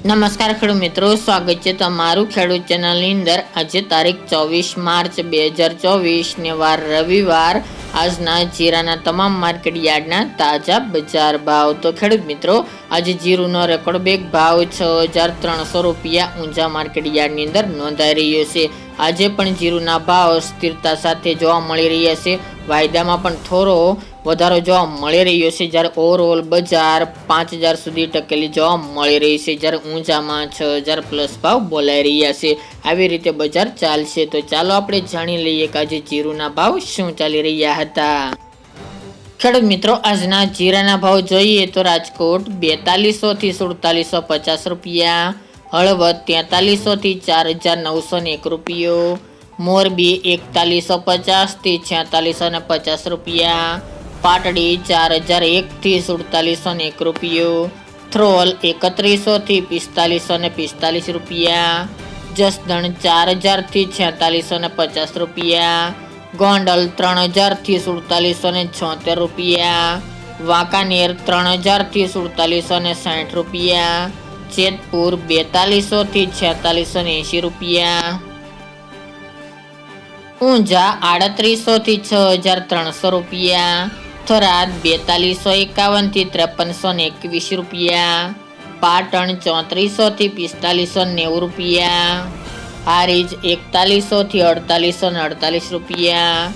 નમસ્કાર ખેડૂત મિત્રો, સ્વાગત છે તમારું ખેડૂત ચેનલની અંદર. આજે તારીખ ચોવીસ માર્ચ બે હજાર ચોવીસ ને વાર રવિવાર. આજના જીરાના તમામ માર્કેટ યાર્ડના તાજા બજાર ભાવ. તો ખેડૂત મિત્રો, આજે જીરુનો રેકોર્ડ બેગ ભાવ છ હજાર ત્રણસો રૂપિયા ઊંઝા માર્કેટ યાર્ડની અંદર નોંધાઈ રહ્યો છે. આજે પણ જીરુના ભાવ સ્થિરતા સાથે જોવા મળી રહ્યા છે. વાયદામાં પણ થોડો વધારો જોવા મળી રહ્યો છે. જ્યારે ઓવરઓલ બજાર પાંચ હજાર સુધી ટકેલી જોવા મળી રહી છે. જ્યારે ઊંચામાં છ હજાર પ્લસ ભાવ બોલાઈ રહ્યા છે. આવી રીતે બજાર ચાલશે. તો ચાલો આપણે જાણી લઈએ કે આજે જીરુના ભાવ શું ચાલી રહ્યા હતા. ખેડૂત મિત્રો, આજના જીરાના ભાવ જોઈએ તો રાજકોટ બેતાલીસો થી સુડતાલીસો પચાસ રૂપિયા, હળવદ તેતાલીસો થી ચાર હજાર નવસો ને એક રૂપિયો, મોરબી એકતાલીસો પચાસથી છેતાલીસો ને પચાસ રૂપિયા પાટડી ચાર હજાર એકથી સુડતાલીસો ને એક રૂપિયો. થ્રોલ એકત્રીસોથી પિસ્તાલીસો ને પિસ્તાલીસ રૂપિયા. જસદણ ચાર હજારથી છેતાલીસો ને પચાસ રૂપિયા. ગોંડલ ત્રણ હજારથી સુડતાલીસો ને છોતેર રૂપિયા. વાંકાનેર ત્રણ હજારથી સુડતાલીસો ને સાઠ રૂપિયા. જેતપુર બેતાલીસોથી છેતાલીસો ને એંશી રૂપિયા. ઊંઝા આડત્રીસોથી છ હજાર ત્રણસો રૂપિયા. થરાદ બેતાલીસો એકાવનથી ત્રેપનસો ને એકવીસ રૂપિયા. પાટણ ચોત્રીસોથી પિસ્તાલીસો નેવું રૂપિયા. હારીજ એકતાલીસો થી અડતાલીસો ને અડતાલીસ રૂપિયા.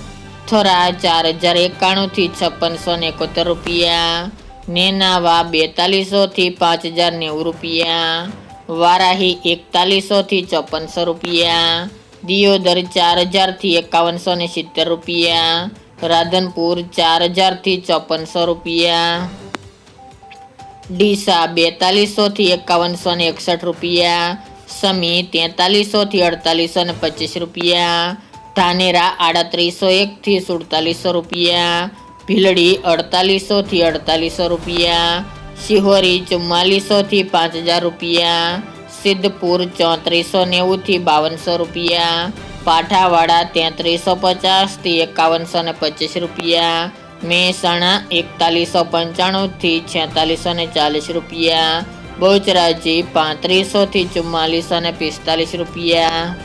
થરા ચાર હજાર એકાણું થી છપ્પનસો ને એકોતેર રૂપિયા. નેનાવા બેતાલીસો થી પાંચ હજાર નેવું રૂપિયા. વારાહી એકતાલીસો થી ચોપનસો રૂપિયા. દિયોદર ચાર હજારથી એકાવનસો ને સિત્તેર રૂપિયા. રાધનપુર ચાર હજારથી ચોપનસો રૂપિયા. ડીસા બેતાલીસો થી એકાવનસો ને એકસઠ રૂપિયા. સમી તેતાલીસો થી અડતાલીસો ને પચીસ રૂપિયા. ધાનેરા આડત્રીસો એક થી સુડતાલીસો રૂપિયા. ભીલડી અડતાલીસો થી અડતાલીસો રૂપિયા. શિહોરી ચુમ્માલીસો થી પાંચ હજાર રૂપિયા. સિદ્ધપુર ચોત્રીસો નેવું થી બાવનસો રૂપિયા. પાઠાવાડા તેત્રીસો પચાસથી એકાવનસો ને પચીસ રૂપિયા. મહેસાણા એકતાલીસો પંચાણું થી છેતાલીસો ને ચાલીસ રૂપિયા. બહુચરાજી પાંત્રીસોથી ચુમ્માલીસો ને પિસ્તાલીસ રૂપિયા.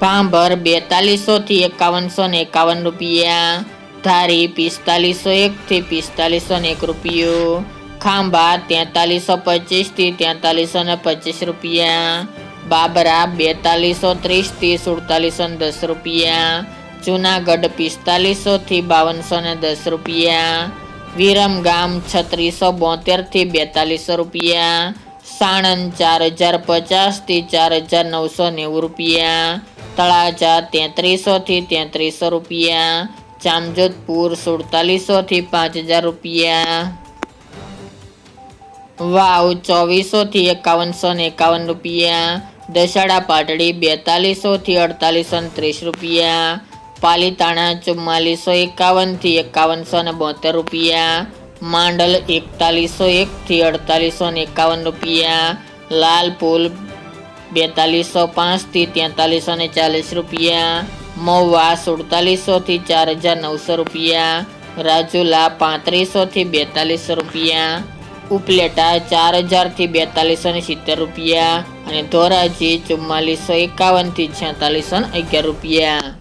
ભાંભર બેતાલીસોથી એકાવનસો ને એકાવન રૂપિયા. ધારી પિસ્તાલીસો એકથી પિસ્તાલીસો ને એક રૂપિયો. ખાંભા તેતાલીસો પચીસથી તેતાલીસો ને પચીસ રૂપિયા. બાબરા બેતાલીસો ત્રીસથી સુડતાલીસો દસ રૂપિયા. જુનાગઢ પિસ્તાલીસો થી બાવનસો ને દસ રૂપિયા. વિરમગામ છત્રીસો બોતેરથી બેતાલીસો રૂપિયા. સાણંદ ચાર હજાર પચાસથી ચાર હજાર નવસો નેવું રૂપિયા. તળાજા તેત્રીસો થી તેત્રીસો રૂપિયા. જામજોધપુર સુડતાલીસો થી પાંચ હજાર રૂપિયા. વાવ ચોવીસો થી એકાવનસો ને એકાવન રૂપિયા. દશાડા પાટડી બેતાલીસો થી અડતાલીસો ત્રીસ રૂપિયા. પાલીતાણા ચુમ્માલીસો એકાવનથી એકાવનસો ને બોતેર રૂપિયા. માંડલ એકતાલીસો એક થી અડતાલીસો ને એકાવન રૂપિયા. લાલપુલ બેતાલીસો પાંચથી તેતાલીસો ને ચાલીસ રૂપિયા. મહુવા સુડતાલીસો થી ચાર હજાર નવસો રૂપિયા. રાજુલા પાંત્રીસો થી બેતાલીસો રૂપિયા. ઉપલેટા ચાર હજારથી બેતાલીસો ને સિત્તેર રૂપિયા અને ધોરાજી ચુમ્માલીસો એકાવનથી છેતાલીસો ને અગિયાર રૂપિયા.